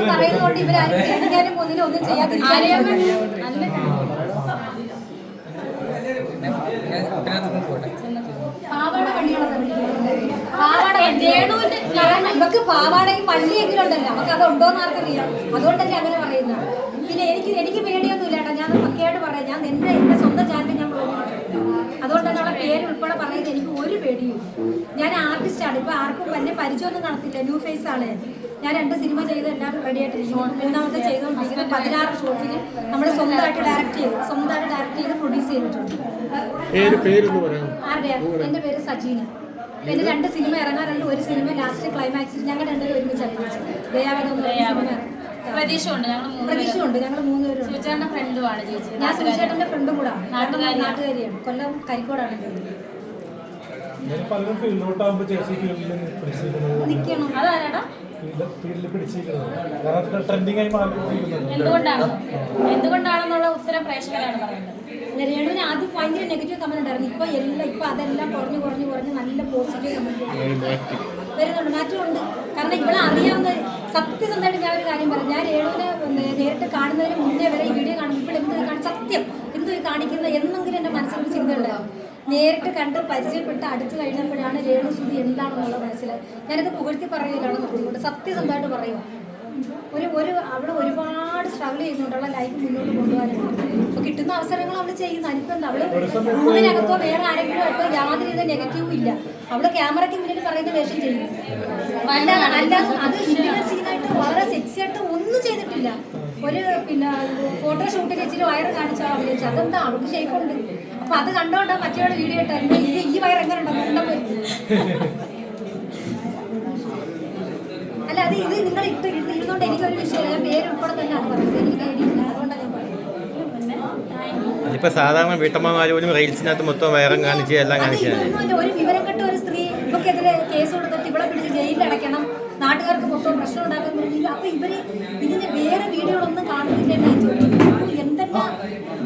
എന്ന് പറയുന്നതുകൊണ്ട് ഇവരാരും പേടിക്കാനും ഒന്നിനും ഒന്നും ചെയ്യാതിരിക്കാനും പാവാട പണിയാണെന്ന് വിളിക്കുന്നത്. പാവാട രേണുവിന്റെ കാരണം ഇവക്ക് പാവാടയും പള്ളിയെങ്കിലും ഉണ്ടല്ലോ. നമുക്ക് അത് ഉണ്ടോന്ന് ആർക്കറിയാം അതുകൊണ്ടല്ലേ അങ്ങനെ പറയുന്നത്. പിന്നെ എനിക്ക് എനിക്ക് പേടിയൊന്നും കേട്ടോ. ഞാൻ പക്കയായിട്ട് പറയാം. ഞാൻ എന്റെ എന്റെ സ്വന്തം ചാനലിൽ ഞാൻ അതുകൊണ്ട് തന്നെ അവളെ പേര് ഉൾപ്പെടെ പറയുന്നത്. എനിക്ക് ഒരു പേടിയും ഞാൻ ആർട്ടിസ്റ്റാണ്. ഇപ്പൊ ആർക്കും വലിയ പരിചയമൊന്നും നടത്തില്ല. ന്യൂ ഫേസ് ആണ് ഞാൻ രണ്ട് സിനിമ ചെയ്ത് എല്ലാം റെഡി ആയിട്ടിരിക്കുന്നു മൂന്നാമത്തെ ചെയ്തുകൊണ്ടിരിക്കുന്നത് പതിനാറ് ഷോർട്സിന് നമ്മൾ സ്വന്തമായിട്ട് ഡയറക്റ്റ് ചെയ്തു. സ്വന്തമായിട്ട് ഡയറക്റ്റ് ചെയ്ത് പ്രൊഡ്യൂസ് ചെയ്തിട്ടുണ്ട്. ആരുടെയാ? എന്റെ പേര് സജീന. പിന്നെ രണ്ട് സിനിമ ഇറങ്ങാറുണ്ട് ഒരു സിനിമ ലാസ്റ്റ് ക്ലൈമാക്സിൽ ഞങ്ങൾ രണ്ടുപേരും ഒരുമിച്ച് അഭിനയിച്ചു. പ്രതീക്ഷയുണ്ട് ഞങ്ങൾ മൂന്ന് പ്രതീക്ഷയുണ്ട്. ഞങ്ങൾ മൂന്നുപേരും ഫ്രണ്ടുമാണ് ചേച്ചി. ഞാൻ സുചേട്ടന്റെ ഫ്രണ്ടും കൂടാണ്. നാട്ടുകാരി നാട്ടുകാരിയാണ്. കൊല്ലം കരിക്കോടാണ് എന്റെ പലരും ഫീൽഡിലോട്ടാകുമ്പോൾ ചേച്ചി ഫീൽഡിൽ പിടിച്ചിരിക്കുന്നത് നിൽക്കണം അതാരാടാ? ഫീൽഡിൽ പിടിച്ചിരിക്കുന്നത്. കാരണം ട്രെൻഡിങ് ആയി മാറിക്കൊണ്ടിരിക്കുന്നത് എന്തുകൊണ്ടാണ്? എന്തുകൊണ്ടാണെന്നുള്ള ഉത്തരം പ്രേക്ഷകരാണ് പറയുന്നത്. രേണുവിന് ആദ്യം ഭയങ്കര നെഗറ്റീവ് കമന്റ് ഉണ്ടായിരുന്നു. ഇപ്പൊ എല്ലാം ഇപ്പൊ അതെല്ലാം കുറഞ്ഞു കുറഞ്ഞു കുറഞ്ഞ് നല്ല പോസിറ്റീവ് കമന്റ് വരുന്നുണ്ട് മാറ്റമുണ്ട് കാരണം ഇവിടെ അറിയാവുന്ന സത്യസന്ധമായിട്ട് ഞാൻ ഒരു കാര്യം പറയാം. ഞാൻ രേണുവിനെ നേരിട്ട് കാണുന്നതിന് മുന്നേ വരെ ഈ വീഡിയോ കാണുമ്പോൾ ഇപ്പോൾ എന്ത് സത്യം എന്ത് കാണിക്കുന്നത് കാണിക്കുന്ന എന്നെങ്കിലും എന്റെ മനസ്സിലൊരു ചിന്തയുണ്ടാവും. നേരിട്ട് കണ്ട് പരിചയപ്പെട്ട് അടുത്ത് കഴിഞ്ഞപ്പോഴാണ് രേണു സുധി എന്താണെന്നുള്ളത് മനസ്സിലായി ഞാനിത് പുകഴ്ത്തി പറയുകയാണ് തോന്നുന്നുണ്ട് സത്യസന്ധമായിട്ട് പറയുക. ഒരു ഒരു അവിടെ ഒരുപാട് സ്ട്രഗിൾ ചെയ്യുന്നുണ്ട് അവളെ ലൈഫ് മുന്നോട്ട് കൊണ്ടുപോകാനായിട്ട്. അപ്പോൾ കിട്ടുന്ന അവസരങ്ങൾ അവൾ ചെയ്യുന്ന. അനുഭവം എന്താ? അവൾ റൂമിനകത്തോ വേറെ ആരെങ്കിലും ആയിട്ടോ യാതൊരു വിധ നെഗറ്റീവും ഇല്ല. അവൾ ക്യാമറയ്ക്ക് മുന്നിൽ പറയുന്ന വേഷം ചെയ്യും. അല്ല അല്ല അത് സീനായിട്ട് വളരെ സെക്സി ആയിട്ട് ഒന്നും ചെയ്തിട്ടില്ല. ഒരു പിന്നെ ഫോട്ടോഷൂട്ടിൽ ഇച്ചിരി വയറ് കാണിച്ചാൽ അഭിനയിച്ചു അതെന്താ? അവൾക്ക് ഷേപ്പ് ഉണ്ട്. അപ്പൊ അത് കണ്ടോണ്ടാ മറ്റേ വീഡിയോ ഇത് ഈ വയർ എങ്ങനെ ഉണ്ടോ അല്ല അത് ഇത് നിങ്ങൾ ഇട്ട് ഇട്ടുകൊണ്ട് എനിക്കൊരു വിഷയമില്ല ഞാൻ പേര് ഉൾപ്പെടെ തന്നെയാണ് പറയുന്നത്. എനിക്ക് പേടിയില്ല അതുകൊണ്ടാണ് ഞാൻ പറയുന്നത്. അതിപ്പോ സാധാരണ വീട്ടമ്മമാര് പോലും റീൽസിനകത്ത് മൊത്തം വയറും കാണിച്ച് എല്ലാം കാണിച്ചാണ് ഒരു വിവരം കെട്ട ഒരു സ്ത്രീ ഇവക്കെതിരെ കേസ് കൊടുത്തിട്ട് ഇവളെ പിടിച്ച് ജയിലിൽ അടയ്ക്കണം. നാട്ടുകാർക്ക് മൊത്തം പ്രശ്നം ഉണ്ടാക്കാൻ വേണ്ടി അപ്പൊ ഇവർ ഇതിന് വേറെ വീഡിയോകളൊന്നും കാണുന്നില്ല. എന്തെല്ലാം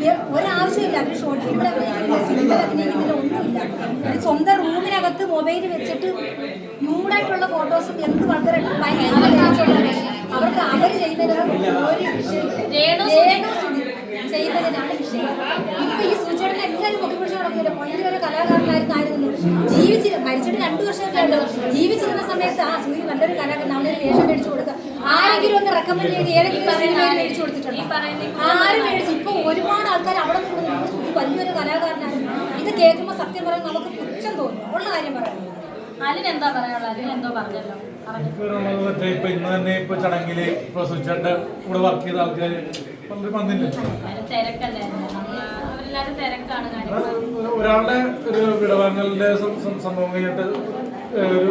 വേ- ഒരാവശ്യമില്ല അവർ ഷോർട്ട് ഫിലിമിൽ അഭിനയിക്കുന്നില്ല സിനിമയിൽ അഭിനയിക്കുന്നില്ല ഒന്നുമില്ല. സ്വന്തം റൂമിനകത്ത് മൊബൈൽ വെച്ചിട്ട് ന്യൂഡായിട്ടുള്ള ഫോട്ടോസും എന്ത് വളരെ അവർക്ക് അവർ ചെയ്തതിനാണ് ഒരു വിഷയം. ചെയ്യുന്നതിനാണ് ഇപ്പൊ ഈ സൂചിയോടെ എല്ലാവരും പൊക്കിപ്പിടിച്ച് നടക്കില്ല ഭയങ്കര ഒരു കലാകാരനായിരുന്നു ജീവിച്ച് മരിച്ചിട്ട് രണ്ടു വർഷം ഉണ്ട്? ജീവിച്ചിരുന്ന സമയത്ത് ആ സൂര്യ നല്ലൊരു കലാകാരൻ നമ്മളൊരു വേഷം മേടിച്ചു കൊടുക്കുക. ആരെങ്കിലും ഒന്ന് റെക്കമെൻഡ് ചെയ്ത് ഏതെങ്കിലും മേടിച്ചു കൊടുത്തിട്ടുണ്ട്? ആരും മേടിച്ചു ഇപ്പൊ ഒരുപാട് കേൾക്കുമ്പോൾ സത്യം പറയാൻ നമുക്ക് പുച്ഛം തോന്നും. ഉള്ള കാര്യം പറയാം. അലിന് എന്താ പറയാനുള്ളത്? അലിന് എന്തോ പറഞ്ഞല്ലോ. ഇപ്പൊ ഇന്ന് തന്നെ ഇപ്പൊ ചടങ്ങിൽ ഇപ്പൊ കൂടെ വർക്ക് ചെയ്ത ആൾക്കാര് ഒരാളുടെ ഒരു വിടവാങ്ങലിന്റെ സംഭവം കഴിഞ്ഞിട്ട് ഒരു